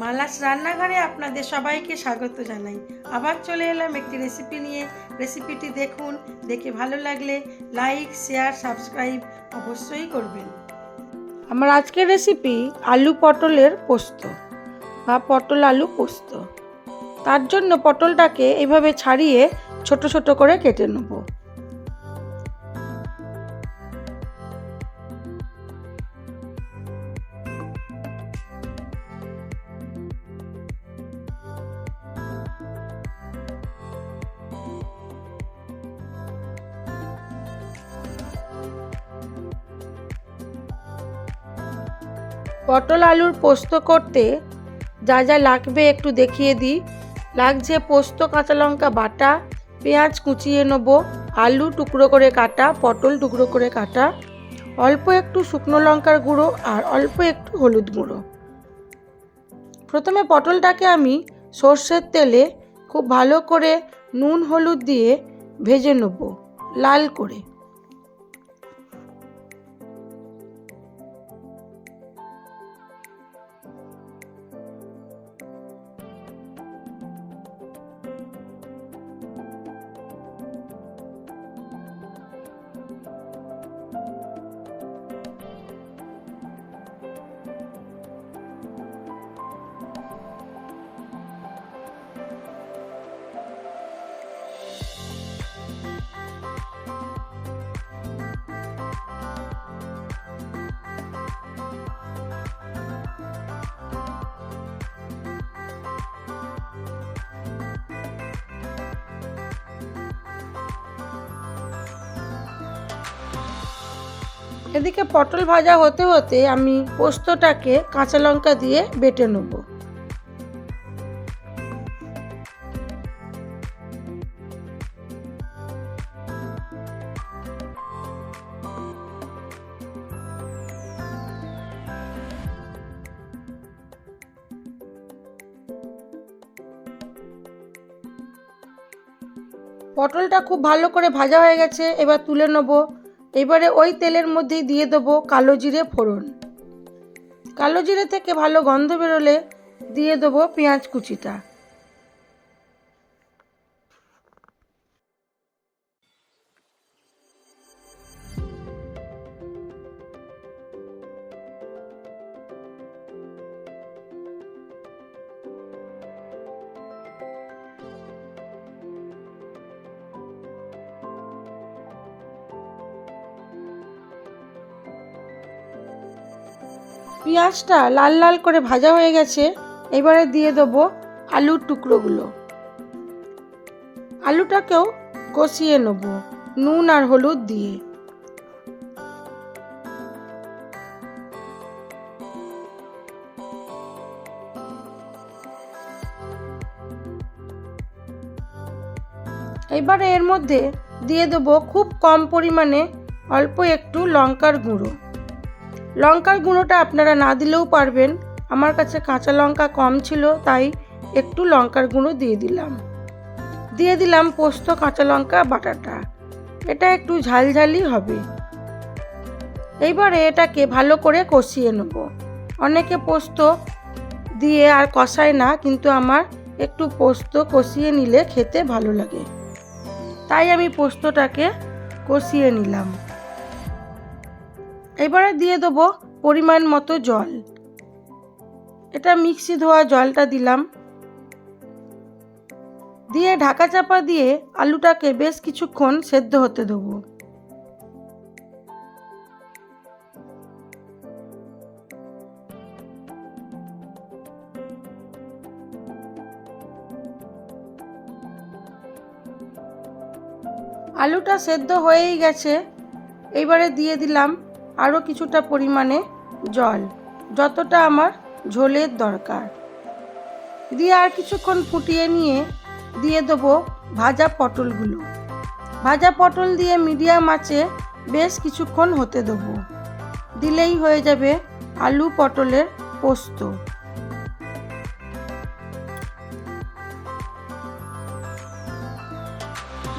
মালাস রান্নাঘরে আপনাদের সবাইকে স্বাগত জানাই। আবার চলে এলাম একটি রেসিপি নিয়ে। রেসিপিটি দেখুন, দেখে ভালো লাগলে লাইক শেয়ার সাবস্ক্রাইব অবশ্যই করবেন। আমার আজকের রেসিপি আলু পটলের পোস্ত বা পটল আলু পোস্ত। তার জন্য পটলটাকে এভাবে ছাড়িয়ে ছোট ছোট করে কেটে নেব। পটল আলুর পোস্ত করতে যা যা লাগবে একটু দেখিয়ে দিই। লাগছে পোস্ত, কাঁচা লঙ্কা বাটা, পেঁয়াজ কুচিয়ে নেব, আলু টুকরো করে কাটা, পটল টুকরো করে কাটা, অল্প একটু শুকনো লঙ্কার গুঁড়ো আর অল্প একটু হলুদ গুঁড়ো। প্রথমে পটলটাকে আমি সর্ষের তেলে খুব ভালো করে নুন, হলুদ দিয়ে ভেজে নেব, লাল করে। এদিকে পটল ভাজা হতে হতে আমি পোস্তটাকে কাঁচা লঙ্কা দিয়ে বেটে নেব। পটলটা খুব ভালো করে ভাজা হয়ে গেছে, এবার তুলে নেব। এবারে ওই তেলের মধ্যেই দিয়ে দেবো কালো জিরে ফোড়ন। কালো জিরে থেকে ভালো গন্ধ বেরোলে দিয়ে দেবো পেঁয়াজ কুচিটা। পেঁয়াজটা লাল লাল করে ভাজা হয়ে গেছে, এবারে দিয়ে দেবো আলুর টুকরোগুলো। আলুটাকেও কষিয়ে নেব, নুন আর হলুদ দিয়ে। এবারে এর মধ্যে দিয়ে দেবো খুব কম পরিমাণে অল্প একটু লঙ্কার গুঁড়ো। লঙ্কার গুঁড়োটা আপনারা না দিলেও পারবেন। আমার কাছে কাঁচা লঙ্কা কম ছিল, তাই একটু লঙ্কার গুঁড়ো দিয়ে দিলাম। দিয়ে দিলাম পোস্ত, কাঁচা লঙ্কা, বাটাটা। এটা একটু ঝালঝালি হবে। এইবারে এটাকে ভালো করে কষিয়ে নেব। অনেকে পোস্ত দিয়ে আর কষায় না, কিন্তু আমার একটু পোস্ত কষিয়ে নিলে খেতে ভালো লাগে। তাই আমি পোস্তটাকে কষিয়ে নিলাম। এবারে দিয়ে দেবো পরিমাণ মতো জল। এটা মিক্সি ধোয়া জলটা দিলাম। দিয়ে ঢাকা চাপা দিয়ে আলুটাকে বেশ কিছুক্ষণ সেদ্ধ হতে দেবো। আলুটা সেদ্ধ হয়েই গেছে। এইবারে দিয়ে দিলাম আরও কিছুটা পরিমাণে জল, যতটা আমার ঝোলের দরকার। দিয়ে আর কিছুক্ষণ ফুটিয়ে নিয়ে দিয়ে দেবো ভাজা পটলগুলো। ভাজা পটল দিয়ে মিডিয়াম আঁচে বেশ কিছুক্ষণ হতে দেবো। দিলেই হয়ে যাবে আলু পটলের পোস্ত।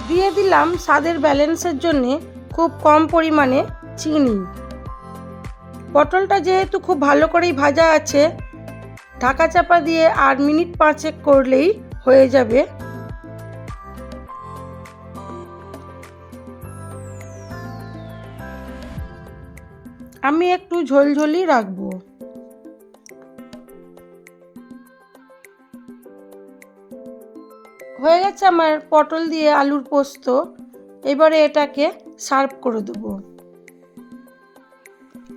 দিয়ে দিলাম স্বাদের ব্যালেন্সের জন্যে খুব কম পরিমাণে চিনি। পটলটা যেহেতু খুব ভালো করেই ভাজা আছে, ঢাকা চাপা দিয়ে আর মিনিট পাঁচেক করলেই হয়ে যাবে। আমি একটু ঝোলঝোলি রাখব। হয়ে গেছে আমার পটল দিয়ে আলুর পোস্ত, এবারে এটাকে সার্ভ করে দেবো।